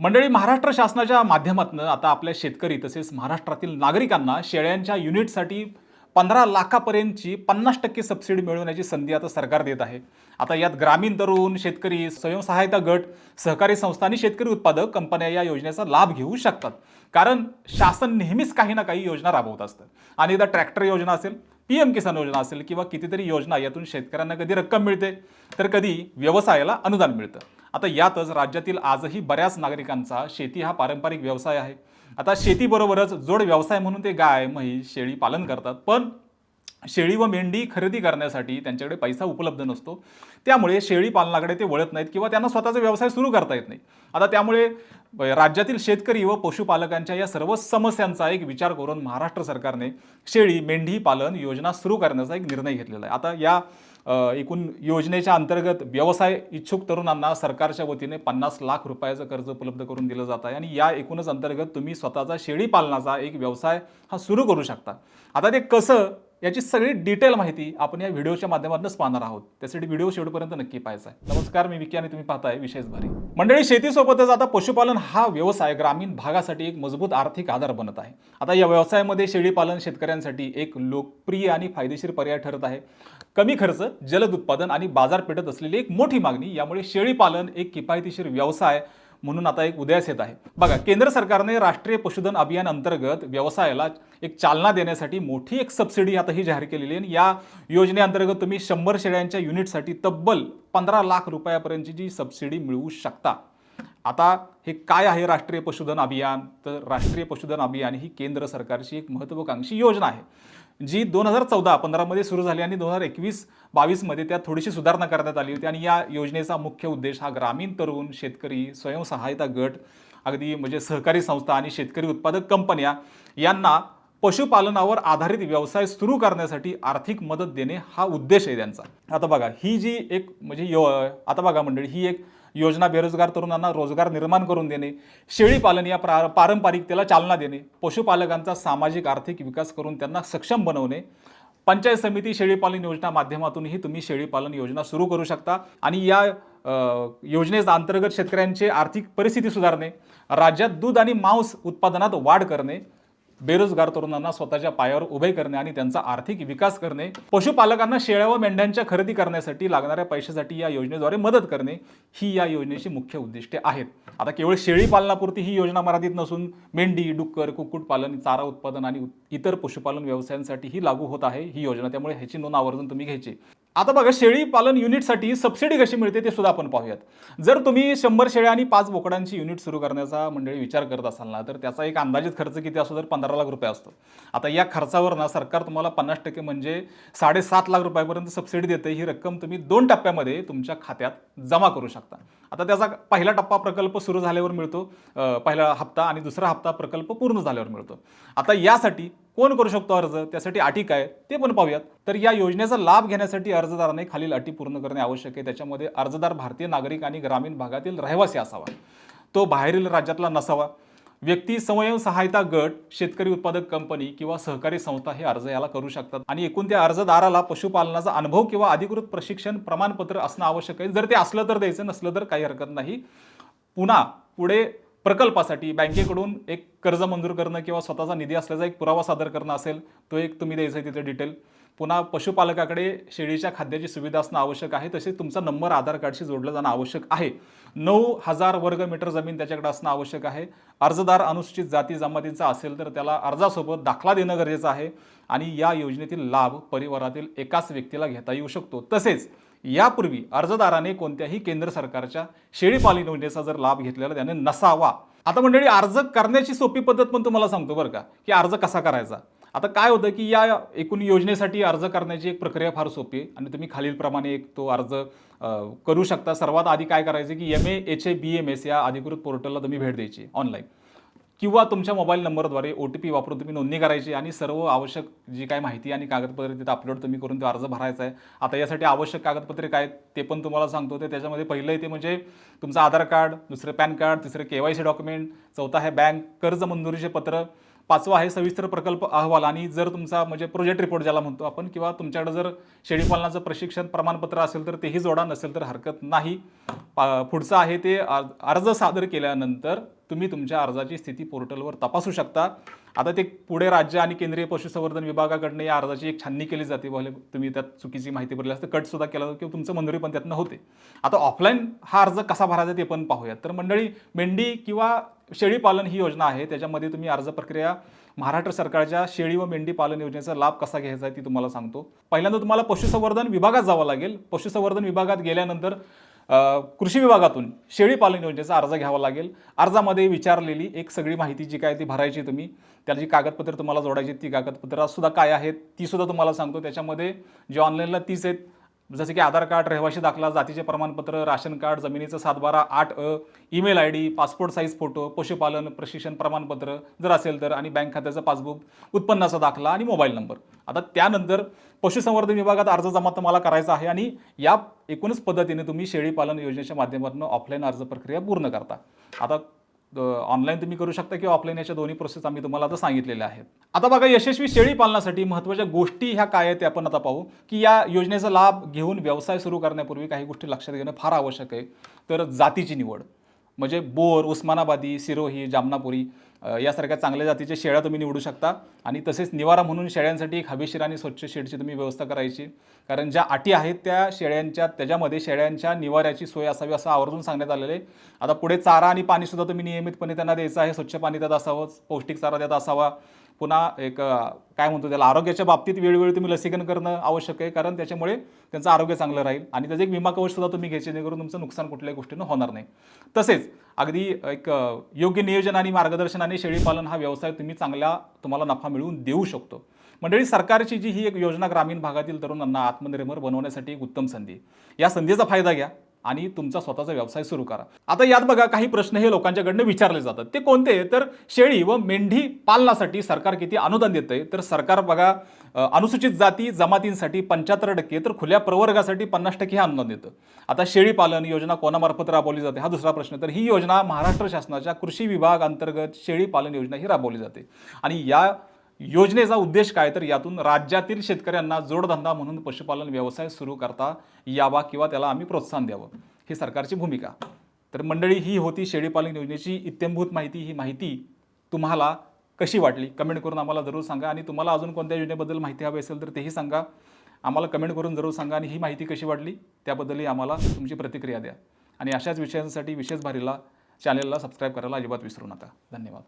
मंडळी महाराष्ट्र शासनाच्या माध्यमातून आता आपल्या शेतकरी तसेच महाराष्ट्रातील नागरिकांना शेळ्यांच्या युनिटसाठी पंधरा लाखापर्यंतची पन्नास टक्के सबसिडी मिळवण्याची संधी आता सरकार देत आहे. आता यात ग्रामीण तरुण शेतकरी स्वयंसहायता गट सहकारी संस्था आणि शेतकरी उत्पादक कंपन्या या योजनेचा लाभ घेऊ शकतात. कारण शासन नेहमीच काही ना काही योजना राबवत असतं. आणि एकदा ट्रॅक्टर योजना असेल पी एम किसान योजना असेल किंवा कितीतरी योजना यातून शेतकऱ्यांना कधी रक्कम मिळते तर कधी व्यवसायाला अनुदान मिळतं. आता यातच राज्यातील आजही बऱ्याच नागरिकांचा शेती हा पारंपरिक व्यवसाय आहे. आता शेतीबरोबरच जोड व्यवसाय म्हणून ते गाय म्हैस शेळी पालन करतात. पण शेळी व मेंढी खरेदी करण्यासाठी त्यांच्याकडे पैसा उपलब्ध नसतो. त्यामुळे शेळी पालनाकडे ते वळत नाहीत किंवा त्यांना स्वतःचा व्यवसाय सुरू करता येत नाही. आता त्यामुळे राज्यातील शेतकरी व पशुपालकांच्या या सर्व समस्यांचा एक विचार करून महाराष्ट्र सरकारने शेळी मेंढी पालन योजना सुरू करण्याचा एक निर्णय घेतलेला आहे. आता या एकूण योजनेच्या अंतर्गत व्यवसाय इच्छुक तरुणांना सरकारच्या वतीने पन्नास लाख रुपयाचं कर्ज उपलब्ध करून दिलं जात आहे आणि या एकूणच अंतर्गत तुम्ही स्वतःचा शेळी पालनाचा एक व्यवसाय हा सुरू करू शकता. आता ते कसं याची सगळी डिटेल माहिती आपण या व्हिडिओच्या माध्यमातूनच पाहणार आहोत. त्यासाठी व्हिडिओ शेवटपर्यंत नक्की पाहायचा आहे. नमस्कार मी विकी आणि तुम्ही पाहताय विशेष भारी. मंडळी शेतीसोबतच आता पशुपालन हा व्यवसाय ग्रामीण भागासाठी एक मजबूत आर्थिक आधार बनत आहे. आता या व्यवसायामध्ये शेळीपालन शेतकऱ्यांसाठी एक लोकप्रिय आणि फायदेशीर पर्याय ठरत आहे. कमी खर्च जलद उत्पादन आणि बाजारपेठत असलेली एक मोठी मागणी यामुळे शेळीपालन एक किफायतीशीर व्यवसाय म्हणून आता एक उदयास येत आहे. बघा केंद्र सरकारने राष्ट्रीय पशुधन अभियान अंतर्गत व्यवसायाला एक चालना देण्यासाठी मोठी एक सबसिडी आता ही जाहीर केलेली आहे. या योजनेअंतर्गत तुम्ही शंभर शेळ्यांच्या युनिटसाठी तब्बल पंधरा लाख रुपयापर्यंतची जी सबसिडी मिळवू शकता. आता हे काय आहे राष्ट्रीय पशुधन अभियान? तर राष्ट्रीय पशुधन अभियान ही केंद्र सरकारची एक महत्त्वाकांक्षी योजना आहे. जी दोन हजार चौदा पंधरामध्ये सुरू झाली आणि दोन हजार एकवीस बावीसमध्ये त्यात थोडीशी सुधारणा करण्यात आली होती. आणि या योजनेचा मुख्य उद्देश हा ग्रामीण तरुण शेतकरी स्वयंसहायता गट अगदी म्हणजे सहकारी संस्था आणि शेतकरी उत्पादक कंपन्या यांना पशुपालनावर आधारित व्यवसाय सुरू करण्यासाठी आर्थिक मदत देणे हा उद्देश आहे त्यांचा. आता बघा ही जी एक म्हणजे यो आता बघा मंडळी ही एक योजना बेरोजगार तरुणांना रोजगार निर्माण करून देणे शेळीपालन या प्रा पारंपरिकतेला चालना देणे पशुपालकांचा सामाजिक आर्थिक विकास करून त्यांना सक्षम बनवणे. पंचायत समिती शेळीपालन योजना माध्यमातूनही तुम्ही शेळीपालन योजना सुरू करू शकता आणि या योजनेचा अंतर्गत शेतकऱ्यांची आर्थिक परिस्थिती सुधारणे राज्यात दूध आणि मांस उत्पादनात वाढ करणे बेरोजगार तरुणांना स्वतःच्या पायावर उभे करणे आणि त्यांचा आर्थिक विकास करणे पशुपालकांना शेळ्या व मेंढ्यांच्या खरेदी करण्यासाठी लागणाऱ्या पैशासाठी या योजनेद्वारे मदत करणे ही या योजनेची मुख्य उद्दिष्टे आहेत. आता केवळ शेळी पालनापुरती ही योजना मर्यादित नसून मेंढी डुक्कर कुक्कुटपालन चारा उत्पादन आणि इतर पशुपालन व्यवसायांसाठीही लागू होत आहे. ही योजना त्यामुळे ह्याची नोंद आवर्जून तुम्ही घ्यायची. आता बघा शेळी पालन युनिटसाठी सबसिडी कशी मिळते ते सुद्धा आपण पाहूयात. जर तुम्ही शंभर शेळ्या आणि पाच बोकडांची युनिट सुरू करण्याचा मंडळी विचार करत असाल ना तर त्याचा एक अंदाजित खर्च किती असतो? तर पंधरा लाख रुपये असतो. आता या खर्चावर ना सरकार तुम्हाला पन्नास टक्के म्हणजे साडेसात लाख रुपयापर्यंत सबसिडी देते. ही रक्कम तुम्ही दोन टप्प्यामध्ये तुमच्या खात्यात जमा करू शकता. आता त्याचा पहिला टप्पा प्रकल्प सुरू झाल्यावर मिळतो. पहिला हप्ता आणि दुसरा हप्ता प्रकल्प पूर्ण झाल्यावर मिळतो. आता यासाठी कोण करू शकतो अर्ज? त्यासाठी अटी काय? ते पण पाहूयात. तर या योजनेचा लाभ घेण्यासाठी अर्जदाराने खालील अटी पूर्ण करणे आवश्यक आहे. त्याच्यामध्ये अर्जदार भारतीय नागरिक आणि ग्रामीण भागातील रहिवासी असावा. तो बाहेरील राज्यातला नसावा. व्यक्ती स्वयं सहायता गट शेतकरी उत्पादक कंपनी किंवा सहकारी संस्था हे अर्ज याला करू शकतात. आणि एकूण त्या अर्जदाराला पशुपालनाचा अनुभव किंवा अधिकृत प्रशिक्षण प्रमाणपत्र असणं आवश्यक आहे. जर ते असलं तर द्यायचं नसलं तर काही हरकत नाही. पुन्हा पुढे प्रकल्पासाठी बँकेकडून एक कर्ज मंजूर करणं किंवा स्वतःचा निधी असल्याचा एक पुरावा सादर करणं असेल तो एक तुम्ही द्यायचा आहे तिथे डिटेल पुन्हा पशुपालकाकडे शेळीच्या खाद्याची सुविधा असणं आवश्यक आहे. तसेच तुमचा नंबर आधार कार्डशी जोडला जाणं आवश्यक आहे. नऊ हजार वर्ग मीटर जमीन त्याच्याकडे असणं आवश्यक आहे. अर्जदार अनुसूचित जाती जमातींचा असेल तर त्याला अर्जासोबत दाखला देणं गरजेचं आहे आणि या योजनेतील लाभ परिवारातील एकाच व्यक्तीला घेता येऊ शकतो. तसेच यापूर्वी अर्जदाराने कोणत्याही केंद्र सरकारच्या शेळीपालन योजनेचा जर लाभ घेतलेला त्याने नसावा. आता मंडळी अर्ज करण्याची सोपी पद्धत पण तुम्हाला सांगतो बरं का की अर्ज कसा करायचा? आता काय होतं की या एकूण योजनेसाठी अर्ज करण्याची एक प्रक्रिया फार सोपी आहे. आणि तुम्ही खालीलप्रमाणे एक तो अर्ज करू शकता. सर्वात आधी काय करायचं की M A H A B M S या अधिकृत पोर्टलला तुम्ही भेट द्यायची ऑनलाईन किंवा तुमच्या मोबाईल नंबरद्वारे ओ टी पी वापरून तुम्ही नोंदणी करायची आणि सर्व आवश्यक जी काय माहिती आणि कागदपत्रे तिथे अपलोड तुम्ही करून तो अर्ज भरायचा आहे. आता यासाठी आवश्यक कागदपत्रे काय आहेत ते पण तुम्हाला सांगतो. ते त्याच्यामध्ये पहिलं ते म्हणजे तुमचं आधार कार्ड दुसरं पॅन कार्ड तिसरं के वाय सी डॉक्युमेंट चौथा आहे बँक कर्ज मंजुरीचे पत्र पाचवा आहे सविस्तर प्रकल्प अहवाल आणि जर तुमचा म्हणजे प्रोजेक्ट रिपोर्ट ज्याला म्हणतो आपण किंवा तुमच्याकडे जर शेळीपालनाचं प्रशिक्षण प्रमाणपत्र असेल तर तेही जोडा नसेल तर हरकत नाही. पा- पुढचं आहे ते अर्ज सादर केल्यानंतर तुम्ही तुमच्या अर्जाची स्थिती पोर्टलवर तपासू शकता. आता ते पुढे राज्य आणि केंद्रीय पशुसंवर्धन विभागाकडनं या अर्जाची एक छाननी केली जाते. भले तुम्ही त्यात चुकीची माहिती भरली असते कटसुद्धा केला जातो किंवा तुमचं मंजुरी पण त्यातनं होते. आता ऑफलाईन हा अर्ज कसा भरायचा ते पण पाहूयात. तर मंडळी मेंढी किंवा शेळीपालन ही योजना आहे. त्याच्यामध्ये तुम्ही अर्ज प्रक्रिया महाराष्ट्र सरकारच्या शेळी व मेंढी पालन योजनेचा लाभ कसा घ्यायचा आहे ती तुम्हाला सांगतो. पहिल्यांदा तुम्हाला पशुसंवर्धन विभागात जावं लागेल. पशुसंवर्धन विभागात गेल्यानंतर कृषी विभागातून शेळी पालन योजनेचा अर्ज घ्यावा लागेल. अर्जामध्ये विचारलेली एक सगळी माहिती जी काय ती भरायची तुम्ही त्याला जी कागदपत्र तुम्हाला जोडायची ती कागदपत्रं सुद्धा काय आहेत ती सुद्धा तुम्हाला सांगतो. त्याच्यामध्ये जे ऑनलाईनला तीच आहेत जसं की आधार कार्ड रहिवाशी दाखला जातीचे प्रमाणपत्र राशन कार्ड जमिनीचं सातबारा आठ अ email I D passport size photo पशुपालन प्रशिक्षण प्रमाणपत्र जर असेल तर आणि बँक खात्याचं पासबुक उत्पन्नाचा दाखला आणि मोबाईल नंबर. आता त्यानंतर पशुसंवर्धन विभागात अर्ज जमा तुम्हाला करायचा आहे आणि या एकूणच पद्धतीने तुम्ही शेळीपालन योजनेच्या माध्यमातून ऑफलाईन अर्ज प्रक्रिया पूर्ण करता. आता ऑनलाईन तुम्ही करू शकता किंवा ऑफलाईन याच्या दोन्ही प्रोसेस आम्ही तुम्हाला आता सांगितलेल्या आहेत. आता बघा यशस्वी शेळी पालनासाठी महत्त्वाच्या गोष्टी ह्या काय आहेत ते आपण आता पाहू. की या योजनेचा लाभ घेऊन व्यवसाय सुरू करण्यापूर्वी काही गोष्टी लक्षात घेणं फार आवश्यक आहे. तर जातीची निवड. म्हणजे बोर उस्मानाबादी सिरोही जामनापुरी यासारख्या चांगल्या जातीच्या शेळ्या तुम्ही निवडू शकता. आणि तसेच निवारा म्हणून शेळ्यांसाठी एक हवेशीर आणि स्वच्छ शेडची तुम्ही व्यवस्था करायची. कारण ज्या अटी आहेत त्या शेळ्यांच्या त्याच्यामध्ये शेळ्यांच्या निवाऱ्याची सोय असावी असं आवर्जून सांगण्यात आलेलं आहे. आता पुढे चारा आणि पाणीसुद्धा तुम्ही नियमितपणे त्यांना द्यायचं आहे. स्वच्छ पाणी त्यात असावं पौष्टिक चारा त्यात असावा. पुन्हा एक काय म्हणतो त्याला आरोग्याच्या बाबतीत वेळोवेळी तुम्ही लसीकरण करणं आवश्यक आहे. कारण त्याच्यामुळे त्यांचं आरोग्य चांगलं राहील आणि त्याचं एक विमा कवचसुद्धा तुम्ही घ्यायचे जेणेकरून तुमचं नुकसान कुठल्याही गोष्टीनं होणार नाही. तसेच अगदी एक योग्य नियोजन आणि मार्गदर्शनाने शेळीपालन हा व्यवसाय तुम्ही चांगला तुम्हाला नफा मिळवून देऊ शकतो. मंडळी सरकारची जी ही एक योजना ग्रामीण भागातील तरुणांना आत्मनिर्भर बनवण्यासाठी एक उत्तम संधी. या संधीचा फायदा घ्या. आणि तुमचा स्वतःचा व्यवसाय सुरू करा. आता यात बघा काही प्रश्न हे लोकांच्याकडनं विचारले जातात. ते कोणते? तर शेळी व मेंढी पालनासाठी सरकार किती अनुदान देतंय? तर सरकार बघा अनुसूचित जाती जमातींसाठी पंच्याहत्तर टक्के तर खुल्या प्रवर्गासाठी पन्नास टक्के हे अनुदान देतं. आता शेळी पालन योजना कोणामार्फत राबवली जाते? हा दुसरा प्रश्न. तर ही योजना महाराष्ट्र शासनाच्या कृषी विभाग अंतर्गत शेळी पालन योजना ही राबवली जाते. आणि या योजनेचा उद्देश काय? तर यातून राज्यातील शेतकऱ्यांना जोडधंदा म्हणून पशुपालन व्यवसाय सुरू करता यावा किंवा त्याला आम्ही प्रोत्साहन द्यावं ही सरकारची भूमिका. तर मंडळी ही होती शेळीपालन योजनेची इत्यंभूत माहिती. ही माहिती तुम्हाला कशी वाटली? कमेंट करून आम्हाला जरूर सांगा आणि तुम्हाला अजून कोणत्या योजनेबद्दल माहिती हवी असेल तर तेही सांगा. आम्हाला कमेंट करून जरूर सांगा आणि ही माहिती कशी वाटली? त्याबद्दलही आम्हाला तुमची प्रतिक्रिया द्या. आणि अशाच विषयांसाठी विशेष भारीला चॅनेलला सबस्क्राईब करायला अजिबात विसरू नका. धन्यवाद.